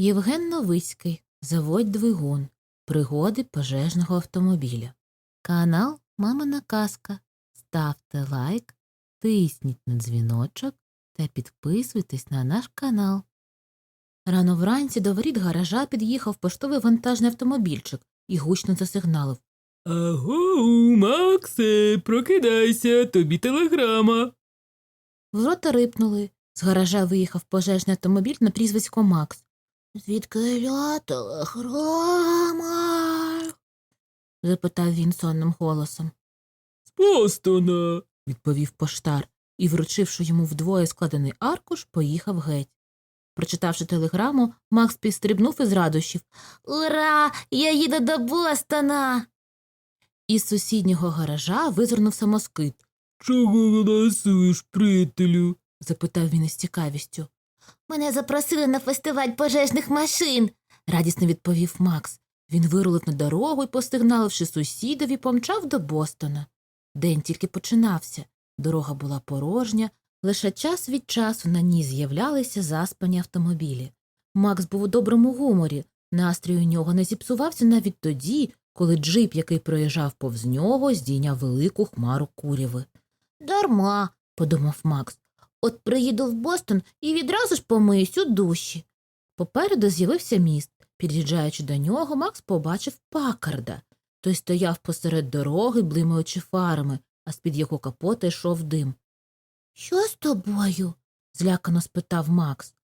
Євген Новицький. Заводь двигун. Пригоди пожежного автомобіля. Канал Мамина Казка. Ставте лайк, тисніть на дзвіночок та підписуйтесь на наш канал. Рано вранці до воріт гаража під'їхав поштовий вантажний автомобільчик і гучно засигналив. Аго, Максе, прокидайся, тобі телеграма. Ворота рипнули. З гаража виїхав пожежний автомобіль на прізвисько Макс. Звідки ля телеграма? запитав він сонним голосом. З Бостона. відповів поштар і, вручивши йому вдвоє складений аркуш, поїхав геть. Прочитавши телеграму, Макс підстрибнув із радощів. Ура! Я їду до Бостона. Із сусіднього гаража визирнувся москит, Чого голосуєш, приятелю? запитав він із цікавістю. Мене запросили на фестиваль пожежних машин, радісно відповів Макс. Він вирулив на дорогу і, постигналивши сусідові, помчав до Бостона. День тільки починався. Дорога була порожня, лише час від часу на ній з'являлися заспані автомобілі. Макс був у доброму гуморі, настрій у нього не зіпсувався навіть тоді, коли джип, який проїжджав повз нього, здійняв велику хмару куряви. Дарма, подумав Макс. От приїду в Бостон і відразу ж помиюсь у душі. Попереду з'явився міст. Під'їжджаючи до нього, Макс побачив пакарда. Той стояв посеред дороги, блимаючи фарами, а з-під його капота йшов дим. Що з тобою? злякано спитав Макс.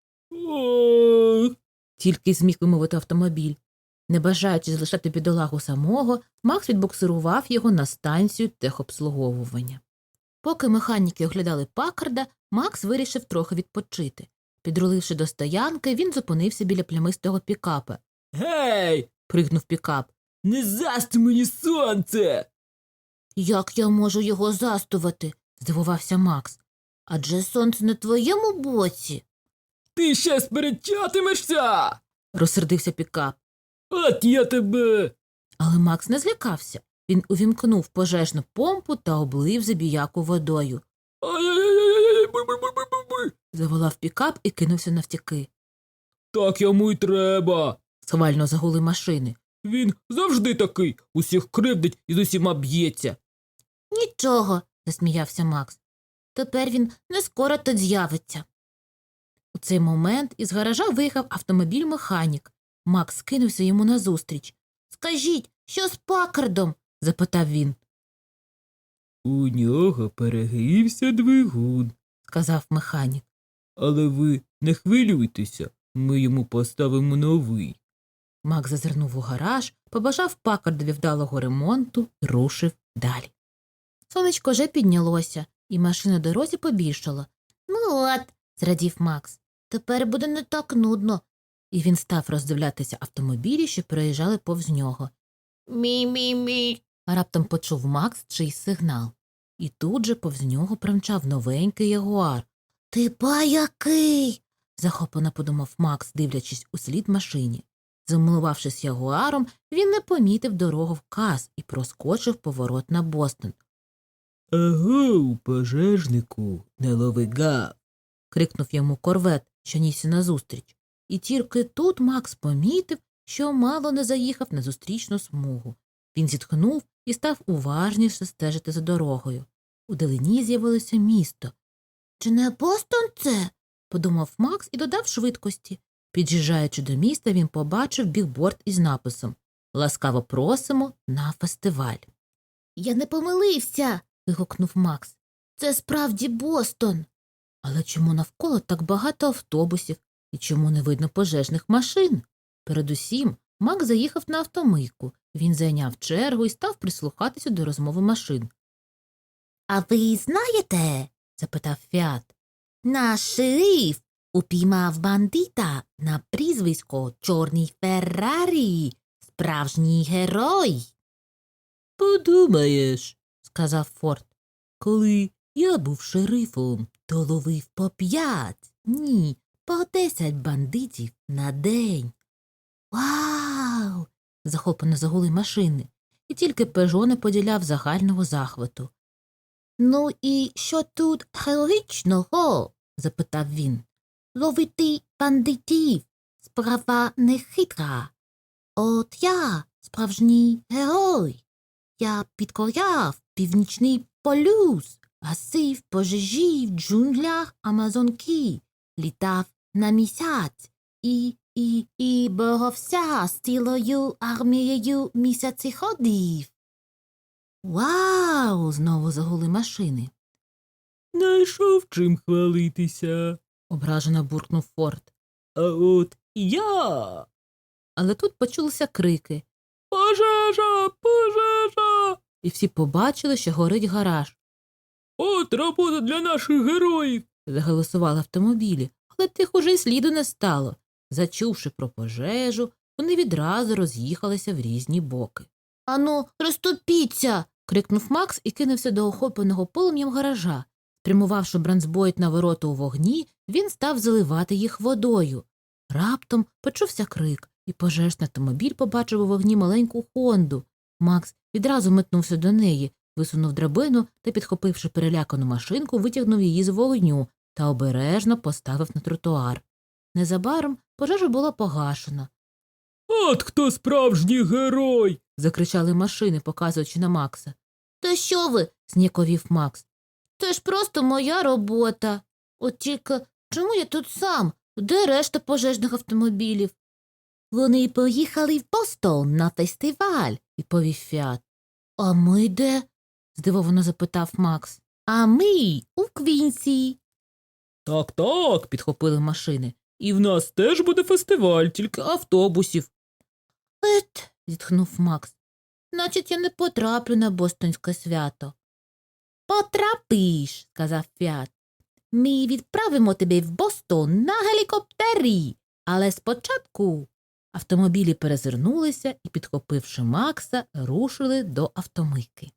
Тільки зміг вимовити автомобіль. Не бажаючи залишати бідолагу самого, Макс відбуксирував його на станцію техобслуговування. Поки механіки оглядали пакарда, Макс вирішив трохи відпочити. Підруливши до стоянки, він зупинився біля плямистого пікапа. гей, Пригнув пікап. не засти мені сонце. Як я можу його застувати? здивувався Макс. Адже сонце на твоєму боці, Ти ще сперечатимешся. розсердився пікап. От я тебе. Але Макс не злякався. Він увімкнув пожежну помпу та облив забіяку водою. Заволав пікап і кинувся навтіки. Так йому й треба. Схвально загули машини. Він завжди такий, усіх кривдить і з усіма б'ється. Нічого, засміявся Макс. Тепер він не скоро тут з'явиться. У цей момент із гаража виїхав автомобіль-механік. Макс кинувся йому назустріч. Скажіть, що з пакардом? Запитав він, У нього перегрівся двигун. сказав механік. Але ви не хвилюйтеся, ми йому поставимо новий. Макс зазирнув у гараж, побажав пакардові вдалого ремонту і рушив далі. Сонечко вже піднялося, і машина дорозі побільшала. Ну от, зрадів Макс, тепер буде не так нудно. І він став роздивлятися автомобілі, що проїжджали повз нього. Мі-мі-мі. Раптом почув Макс чийсь сигнал. І тут же повз нього промчав новенький ягуар. Ти па який? захоплено подумав Макс, дивлячись у слід машині. Замилувавшись ягуаром, він не помітив дорогу в каз і проскочив поворот на Бостон. Агоу, пожежнику, не лови гав. крикнув йому корвет, що нісся назустріч. І тільки тут Макс помітив, що мало не заїхав на зустрічну смугу. Він зітхнув і став уважніше стежити за дорогою. У далині з'явилося місто. Чи не Бостон це? подумав Макс і додав швидкості. Під'їжджаючи до міста, він побачив бігборд із написом Ласкаво просимо на фестиваль. Я не помилився. вигукнув Макс. Це справді Бостон. Але чому навколо так багато автобусів і чому не видно пожежних машин? Передусім, Макс заїхав на автомийку. Він зайняв чергу і став прислухатися до розмови машин. А ви знаєте? запитав Фіат. Наш шериф упіймав бандита на прізвисько Чорний Феррарі, справжній герой. Подумаєш, сказав Форд. Коли я був шерифом, то ловив по п'ять, ні, по десять бандитів на день. Вау. Захоплено загули машини, і тільки Пежо не поділяв загального захвату. Ну і що тут героїчного? запитав він. Ловити бандитів. справа не хитра. От я справжній герой. Я підкоряв північний полюс, гасив пожежі в джунглях Амазонки, літав на місяць і, і, і боровся з цілою армією місяцеходів. Вау! знову загули машини. Найшов чим хвалитися. ображено буркнув Форд. А от я. Але тут почулися крики, Пожежа, пожежа. і всі побачили, що горить гараж. От робота для наших героїв. Заголосували автомобілі, але тих уже й сліду не стало. Зачувши про пожежу, вони відразу роз'їхалися в різні боки. Ану, розтопіться. крикнув Макс і кинувся до охопленого полум'ям гаража. Спрямувавши бранцбойт на ворота у вогні, він став заливати їх водою. Раптом почувся крик, і пожежний автомобіль побачив у вогні маленьку Хонду. Макс відразу метнувся до неї, висунув драбину та, підхопивши перелякану машинку, витягнув її з вогню та обережно поставив на тротуар. Незабаром пожежа була погашена. От хто справжній герой. закричали машини, показуючи на Макса. Та що ви? зніяковів Макс. Це ж просто моя робота. От тільки чому я тут сам? Де решта пожежних автомобілів? Вони поїхали в Бостон на фестиваль, відповів Фіат. А ми де? здивовано запитав Макс. А ми у Квінсі. Так, так, підхопили машини. І в нас теж буде фестиваль, тільки автобусів. Ет, зітхнув Макс. Значить, я не потраплю на бостонське свято. Потрапиш, сказав Фіат. Ми відправимо тебе в Бостон на гелікоптері. Але спочатку автомобілі перезирнулися і, підхопивши Макса, рушили до автомийки.